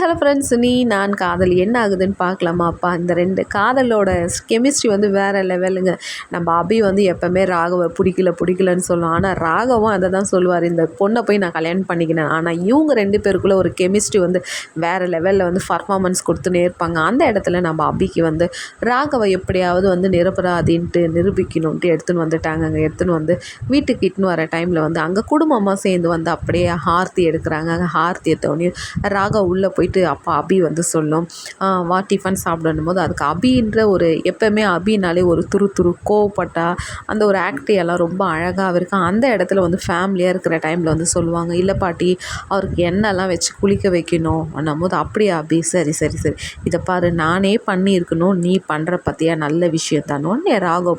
Hello friends நீ நான் காதல் என்ன ஆகுதுன்னு பார்க்கலாமா? அப்பா இந்த ரெண்டு காதலோட கெமிஸ்ட்ரி வந்து வேறு லெவலுங்க நம்ம அபி வந்து எப்போவுமே ராகவை பிடிக்கல பிடிக்கலன்னு சொல்லுவோம் ஆனால் ராகவும் அதை தான் சொல்லுவார். இந்த பொண்ணை போய் நான் கல்யாணம் பண்ணிக்கினேன். ஆனால் இவங்க ரெண்டு பேருக்குள்ளே ஒரு கெமிஸ்ட்ரி வந்து வேறு லெவலில் வந்து பர்ஃபார்மன்ஸ் கொடுத்துனே இருப்பாங்க. அந்த இடத்துல நம்ம அபிக்கு வந்து ராகவை எப்படியாவது வந்து நிரபராதின்ட்டு நிரூபிக்கணுன்ட்டு எடுத்துன்னு வந்துட்டாங்க அங்கே எடுத்துன்னு வந்து வீட்டுக்கு இட்டுன்னு வர டைமில் வந்து அங்கே குடும்பமாக சேர்ந்து வந்து அப்படியே ஹார்த்தி எடுக்கிறாங்க. அங்கே ஹார்த்தி எடுத்தோடனே ராகவ் உள்ளே போய் போயிட்டு அப்பா அபி வந்து சொல்லும் வா டிஃபன் சாப்பிடணும் போது அதுக்கு அபின்ற ஒரு எப்போவுமே அபினாலே ஒரு துரு துரு கோவப்பட்டா அந்த ஒரு ஆக்டி எல்லாம் ரொம்ப அழகாக இருக்கும். அந்த இடத்துல வந்து ஃபேமிலியாக இருக்கிற டைமில் வந்து சொல்லுவாங்க இல்லை பாட்டி அவருக்கு எண்ணெய்லாம் வச்சு குளிக்க வைக்கணும். போது அப்படியா அபி? சரி சரி சரி. இதை பாரு நானே பண்ணியிருக்கணும். நீ பண்ணுற பற்றியா நல்ல விஷயம் தான். உடனே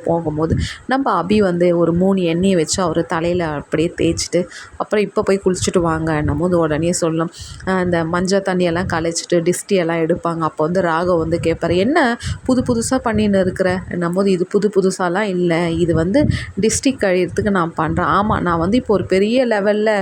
போகும்போது நம்ம அபி வந்து ஒரு மூணு எண்ணெயை வச்சு அவர் தலையில் அப்படியே தேய்ச்சிட்டு அப்புறம் இப்போ போய் குளிச்சுட்டு வாங்க. போது உடனே சொல்லும் இந்த மஞ்சள் தண்ணியெல்லாம் கலைச்சிட்டு டிஸ்டி எல்லாம் எடுப்பாங்க. அப்போ வந்து ராகவ் வந்து கேட்பாரு என்ன புது புதுசாக பண்ணின்னு இருக்கிற? போது இது புது புதுசாலாம் இல்லை. இது வந்து டிஸ்டி கழியறதுக்கு நான் பண்ணுறேன் ஆமாம் நான் வந்து இப்போ ஒரு பெரிய லெவலில்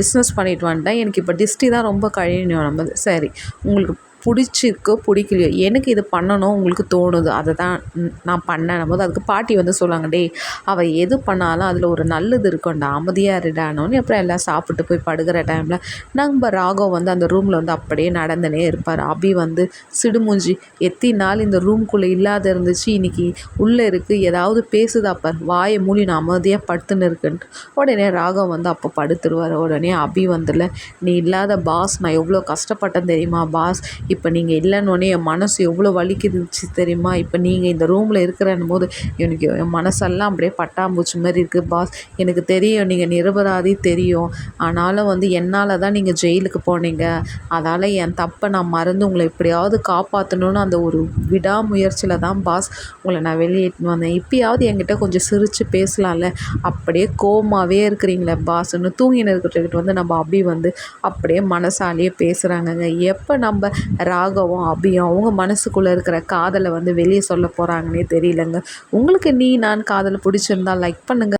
பிஸ்னஸ் பண்ணிட்டு வந்துட்டேன். எனக்கு இப்போ டிஸ்டி தான் ரொம்ப கழியணும். நம்ம சரி உங்களுக்கு பிடிச்சிருக்கோ பிடிக்கலையோ எனக்கு இது பண்ணணும் உங்களுக்கு தோணுது அதை தான் நான் பண்ணேன் போது அதுக்கு பாட்டி வந்து சொல்லுவாங்க டே அவள் எது பண்ணாலும் அதில் ஒரு நல்லது இருக்கும்டா அமைதியாக இருடானோன்னு அப்புறம் எல்லாம் சாப்பிட்டு போய் படுகிற டைமில் நம்ம ராகவ் வந்து அந்த ரூமில் வந்து அப்படியே நடந்துனே இருப்பார். அபி வந்து சிடுமூஞ்சி எத்தி நாள் இந்த ரூம்குள்ளே இல்லாத இருந்துச்சு இன்றைக்கி உள்ளே இருக்குது ஏதாவது பேசுதாப்பார் வாயை மூடி நான் அமைதியாக படுத்துன்னு இருக்குன்ட்டு உடனே ராகவ் வந்து அப்போ படுத்துருவார். உடனே அபி வந்துல நீ இல்லாத பாஸ் நான் எவ்வளோ கஷ்டப்பட்டேன் தெரியுமா பாஸ் இப்போ நீங்கள் இல்லைன்னொடனே என் மனசு எவ்வளோ வலிக்குதுச்சு தெரியுமா? இப்போ நீங்கள் இந்த ரூமில் இருக்கிறன்னும் போது எனக்கு என் மனசெல்லாம் அப்படியே பட்டாம்பூச்சி மாதிரி இருக்குது பாஸ் எனக்கு தெரியும் நீங்கள் நிரபராதி தெரியும். ஆனாலும் வந்து என்னால் தான் நீங்கள் ஜெயிலுக்கு போனீங்க. அதால் என் தப்பை நான் மறந்து உங்களை எப்படியாவது காப்பாற்றணுன்னு அந்த ஒரு விடாமுயற்சியில் தான் பாஸ் உங்களை நான் வெளியேற்றின்னு வந்தேன். இப்பயாவது என்கிட்ட கொஞ்சம் சிரித்து பேசலாம்ல? அப்படியே கோமாவே இருக்கிறீங்களே பாஸ்ன்னு தூங்கின வந்து நம்ம அபி வந்து அப்படியே மனசாலேயே பேசுகிறாங்கங்க எப்போ நம்ம ராகவும் அபியும் அவங்க மனசுக்குள்ளே இருக்கிற காதலை வந்து வெளியே சொல்ல போகிறாங்கன்னே தெரியலங்க. உங்களுக்கு நீ நான் காதலை பிடிச்சிருந்தா லைக் பண்ணுங்கள்